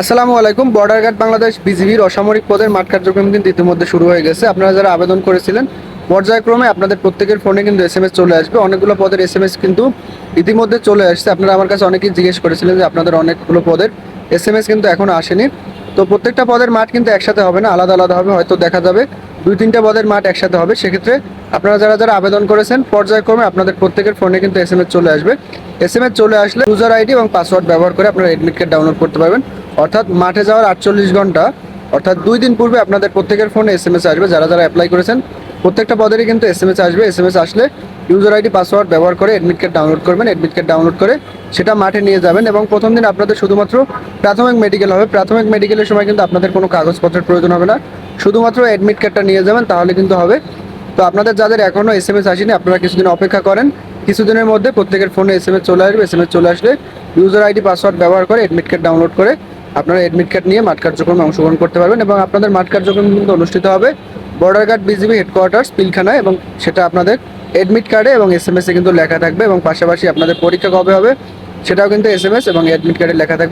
আসসালামু আলাইকুম। Border guard Bangladesh বিজিবির অসামরিক পদের মাঠ কার্যক্রম কিন্তু ইতিমধ্যে শুরু হয়ে গেছে। আপনারা যারা আবেদন করেছিলেন, পর্যায়ক্রমে আপনাদের প্রত্যেকের ফোনে কিন্তু এস চলে আসবে। অনেকগুলো পদের এস কিন্তু ইতিমধ্যে চলে আসছে। আপনারা আমার কাছে অনেকেই জিজ্ঞেস করেছিলেন যে আপনাদের অনেকগুলো পদের এস কিন্তু এখনও আসেনি। তো প্রত্যেকটা পদের মাঠ কিন্তু একসাথে হবে না, আলাদা আলাদা হবে। হয়তো দেখা যাবে দুই তিনটা পদের মাঠ একসাথে হবে। সেক্ষেত্রে আপনারা যারা যারা আবেদন করেছেন, পর্যায়ক্রমে আপনাদের প্রত্যেকের ফোনে কিন্তু এস চলে আসবে। এস চলে আসলে ইউজার আইডি এবং পাসওয়ার্ড ব্যবহার করে আপনারা এডমিট কার্ড ডাউনলোড করতে পারবেন। অর্থাৎ মাঠে যাওয়ার আটচল্লিশ ঘণ্টা, অর্থাৎ দুই দিন পূর্বে আপনাদের প্রত্যেকের ফোনে এস এম এস আসবে, যারা যারা অ্যাপ্লাই করেছেন, প্রত্যেকটা পদেরই কিন্তু এস এম এস আসবে। এস এম এস আসলে ইউজার আইডি পাসওয়ার্ড ব্যবহার করে অ্যাডমিট কার্ড ডাউনলোড করবেন এডমিট কার্ড ডাউনলোড করে সেটা মাঠে নিয়ে যাবেন এবং প্রথম দিন আপনাদের শুধুমাত্র প্রাথমিক মেডিকেল হবে। প্রাথমিক মেডিকেলের সময় কিন্তু আপনাদের কোনো কাগজপত্রের প্রয়োজন হবে না। শুধুমাত্র অ্যাডমিট কার্ডটা নিয়ে যাবেন, তাহলে কিন্তু হবে। তো আপনাদের যাদের এখনও এস এম এস আসেনি, আপনারা কিছুদিন অপেক্ষা করেন। কিছুদিনের মধ্যে প্রত্যেকের ফোনে এস এম এস চলে আসবে। এস এম এস চলে আসলে ইউজার আইডি পাসওয়ার্ড ব্যবহার করে এডমিট কার্ড ডাউনলোড করে আপনারা এডমিট কার্ড নিয়ে মাঠ কার্যক্রমে অংশগ্রহণ করতে পারবেন এবং আপনাদের মাঠ কার্যক্রম কিন্তু অনুষ্ঠিত হবে border guard BGB headquarters Pilkhana এবং সেটা আপনাদের এডমিট কার্ডে এবং এস এম এসে কিন্তু লেখা থাকবে এবং পাশাপাশি আপনাদের পরীক্ষা কবে হবে সেটাও কিন্তু এস এম এস এবং এডমিট কার্ডে লেখা থাকবে।